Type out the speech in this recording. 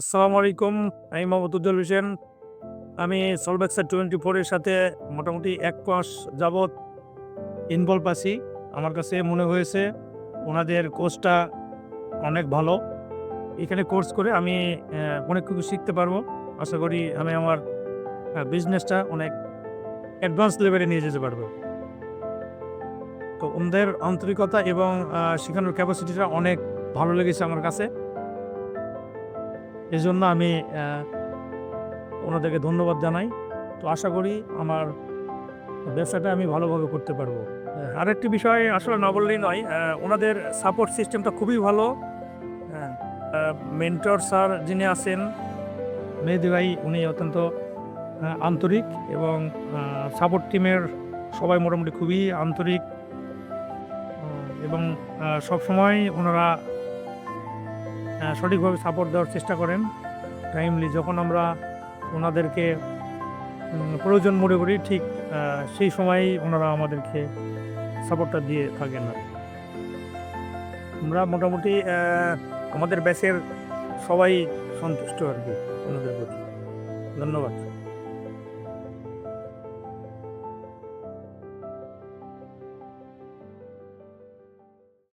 আসসালামু আলাইকুম, আমি মোহাম্মদ উজ্জ্বল হোসেন। আমি সলবেক্সার টোয়েন্টি ফোরের সাথে মোটামুটি এক মাস যাবৎ ইনভলভ আছি। আমার কাছে মনে হয়েছে ওনাদের কোর্সটা অনেক ভালো। এখানে কোর্স করে আমি অনেক কিছু শিখতে পারব। আশা করি আমি আমার বিজনেসটা অনেক অ্যাডভান্স লেভেলে নিয়ে যেতে পারব। তো ওনাদের আন্তরিকতা এবং শেখানোর ক্যাপাসিটিটা অনেক ভালো লেগেছে আমার কাছে। এই জন্য আমি ওনাদেরকে ধন্যবাদ জানাই। তো আশা করি আমার ব্যবসাটা আমি ভালোভাবে করতে পারব। আরেকটি বিষয় আসলে না বললেই নয় ওনাদের সাপোর্ট সিস্টেমটা খুবই ভালো। মেন্টর স্যার যিনি আছেন, মেহেদি ভাই উনি অত্যন্ত আন্তরিক এবং সাপোর্ট টিমের সবাই মোটামুটি খুবই আন্তরিক। এবং সবসময় ওনারা সঠিকভাবে সাপোর্ট দেওয়ার চেষ্টা করেন। টাইমলি যখন আমরা ওনাদেরকে প্রয়োজন মনে করি, ঠিক সেই সময়ই ওনারা আমাদেরকে সাপোর্টটা দিয়ে থাকেন না আমরা মোটামুটি আমাদের ব্যাচের সবাই সন্তুষ্ট আর কি ওনাদের প্রতি। ধন্যবাদ।